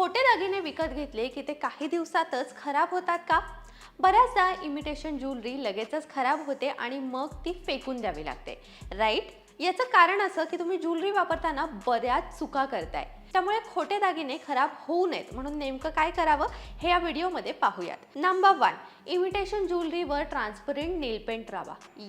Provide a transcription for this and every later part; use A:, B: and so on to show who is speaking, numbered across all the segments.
A: खोटे दागिने विकत घेतले की ते काही दिवसातच खराब होतात का? बऱ्याचदा इमिटेशन ज्वेलरी लगेचच खराब होते आणि मग ती फेकून द्यावी लागते. राईट याचं कारण असं की तुम्ही ज्वेलरी वापरताना बऱ्याच चुका करताय. त्यामुळे खोटे दागिने खराब होऊ नयेत. म्हणून नेमकं काय करावं हे या व्हिडिओमध्ये पाहूयात. नंबर वन इमिटेशन ज्वेलरीवर ट्रान्सपरंट नेल पेंट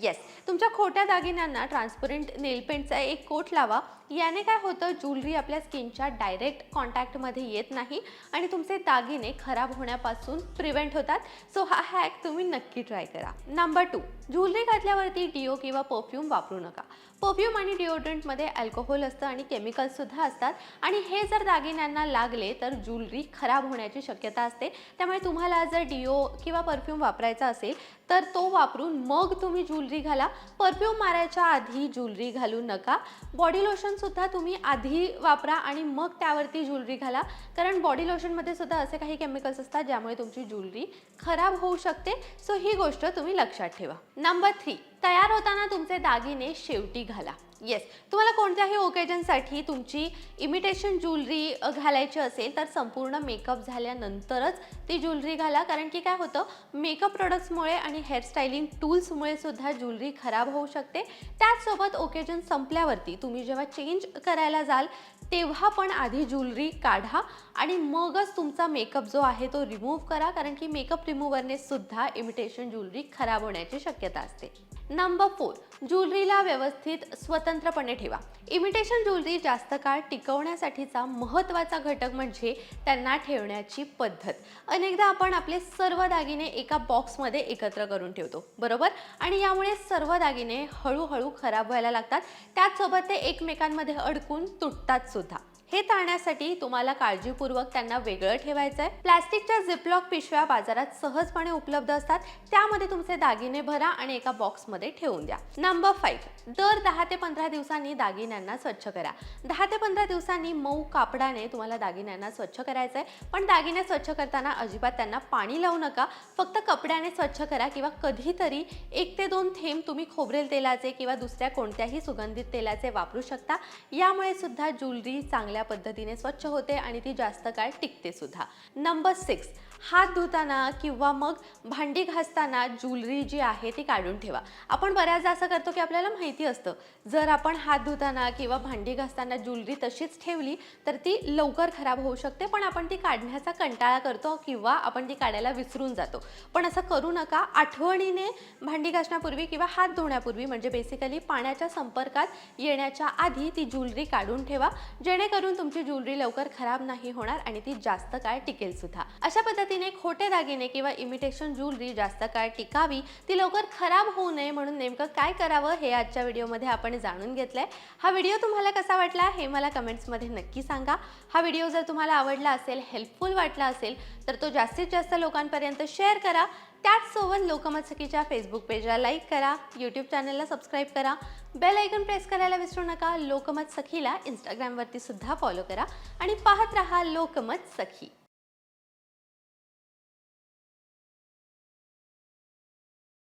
A: येस तुमच्या खोट्या दागिन्यांना ट्रान्सपरंट नेल पेंटचा एक कोट लावा. याने काय होतं ज्वेलरी आपल्या स्किनच्या डायरेक्ट कॉन्टॅक्टमध्ये येत नाही आणि तुमचे दागिने खराब होण्यापासून प्रिव्हेंट होतात. सो हा हॅक तुम्ही नक्की ट्राय करा. नंबर टू ज्वेलरी घातल्यावरती डिओ किंवा परफ्यूम वापरू नका. परफ्यूम आणि डिओड्रंटमध्ये अल्कोहोल असतं आणि केमिकल्ससुद्धा असतात. आणि हे जर दागिन्यांना लागले तर ज्वेलरी खराब होण्याची शक्यता असते. त्यामुळे तुम्हाला जर डिओ किंवा परफ्यूम वापरायचा असेल तर तो वापरून मग तुम्ही ज्वेलरी घाला. परफ्यूम मारायच्या आधी ज्वेलरी घालू नका. बॉडी लोशनसुद्धा तुम्ही आधी वापरा आणि मग त्यावरती ज्वेलरी घाला. कारण बॉडी लोशनमध्ये सुद्धा असे काही केमिकल्स असतात ज्यामुळे तुमची ज्वेलरी खराब होऊ शकते. सो ही गोष्ट तुम्ही लक्षात ठेवा. नंबर थ्री तयार होताना तुमचे दागिने शेवटी घाला. येस तुम्हाला कोणत्याही ओकेजनसाठी तुमची इमिटेशन ज्वेलरी घालायची असेल तर संपूर्ण मेकअप झाल्यानंतरच ती ज्वेलरी घाला. कारण की काय होतं मेकअप प्रोडक्ट्समुळे आणि हेअरस्टाईलिंग टूल्समुळे सुद्धा ज्वेलरी खराब होऊ शकते. त्याचसोबत ओकेजन संपल्यावरती तुम्ही जेव्हा चेंज करायला जाल तेव्हा पण आधी ज्वेलरी काढा आणि मगच तुमचा मेकअप जो आहे तो रिमूव्ह करा. कारण की मेकअप रिमूव्हरने सुद्धा इमिटेशन ज्वेलरी खराब होण्याची शक्यता असते. नंबर फोर ज्वेलरीला व्यवस्थित स्वतः स्वतंत्रपणे ठेवा. इमिटेशन ज्वेलरी जास्त काळ टिकवण्यासाठीचा महत्त्वाचा घटक म्हणजे त्यांना ठेवण्याची पद्धत. अनेकदा आपण आपले सर्व दागिने एका बॉक्समध्ये एकत्र करून ठेवतो बरोबर? आणि यामुळे सर्व दागिने हळूहळू खराब व्हायला लागतात. त्याचसोबत ते एकमेकांमध्ये अडकून तुटतात सुद्धा. हे टाळण्यासाठी तुम्हाला काळजीपूर्वक त्यांना वेगळं ठेवायचं आहे प्लास्टिकच्या झिपलॉक पिशव्या बाजारात सहजपणे उपलब्ध असतात. त्यामध्ये तुमचे दागिने भरा आणि एका बॉक्समध्ये ठेवून द्या. नंबर फाईव्ह दर दहा ते पंधरा दिवसांनी दागिन्यांना स्वच्छ करा. दहा ते पंधरा दिवसांनी मऊ कापडाने तुम्हाला दागिन्यांना स्वच्छ करायचं आहे पण दागिने स्वच्छ करताना अजिबात त्यांना पाणी लावू नका. फक्त कपड्याने स्वच्छ करा किंवा कधीतरी एक ते दोन थेंब तुम्ही खोबरेल तेलाचे किंवा दुसऱ्या कोणत्याही सुगंधित तेलाचे वापरू शकता. यामुळे सुद्धा ज्वेलरी चांगल्या पद्धतीने स्वच्छ होते आणि ती जास्त काळ टिकते सुद्धा. नंबर सिक्स हात धुताना किंवा मग भांडी घासताना ज्वेलरी जी आहे ती काढून ठेवा. आपण बऱ्याचदा असं करतो की आपल्याला माहिती असतं. जर आपण हात धुताना किंवा भांडी घासताना ज्वेलरी तशीच ठेवली तर ती लवकर खराब होऊ शकते पण आपण ती काढण्याचा कंटाळा करतो किंवा आपण ती काढायला विसरून जातो. पण असं करू नका. आठवणीने भांडी घासण्यापूर्वी किंवा हात धुण्यापूर्वी म्हणजे बेसिकली पाण्याच्या संपर्कात येण्याच्या आधी ती ज्वेलरी काढून ठेवा. जेणेकरून जेणेकरून तुमची ज्वेलरी लवकर खराब नाही होणार आणि ती जास्त काळ टिकेल सुद्धा. अशा पद्धतीने खोटे दागिने किंवा इमिटेशन ज्वेलरी जास्त काळ टिकावी ती लवकर खराब होऊ नये म्हणून नेमकं काय करावं हे आजच्या व्हिडिओमध्ये आपण जाणून घेतलंय. हा व्हिडिओ तुम्हाला कसा वाटला हे मला कमेंट्समध्ये नक्की सांगा. हा व्हिडिओ जर तुम्हाला आवडला असेल हेल्पफुल वाटला असेल तर तो जास्तीत जास्त लोकांपर्यंत शेअर करा. त्याचसोबत लोकमत सखीच्या फेसबुक पेजला लाईक करा यूट्यूब चॅनलला सबस्क्राईब करा. बेल ऐकन प्रेस करायला विसरू नका. लोकमत सखीला इंस्टाग्रामवरती सुद्धा फॉलो करा. आणि पाहत रहा लोकमत सखी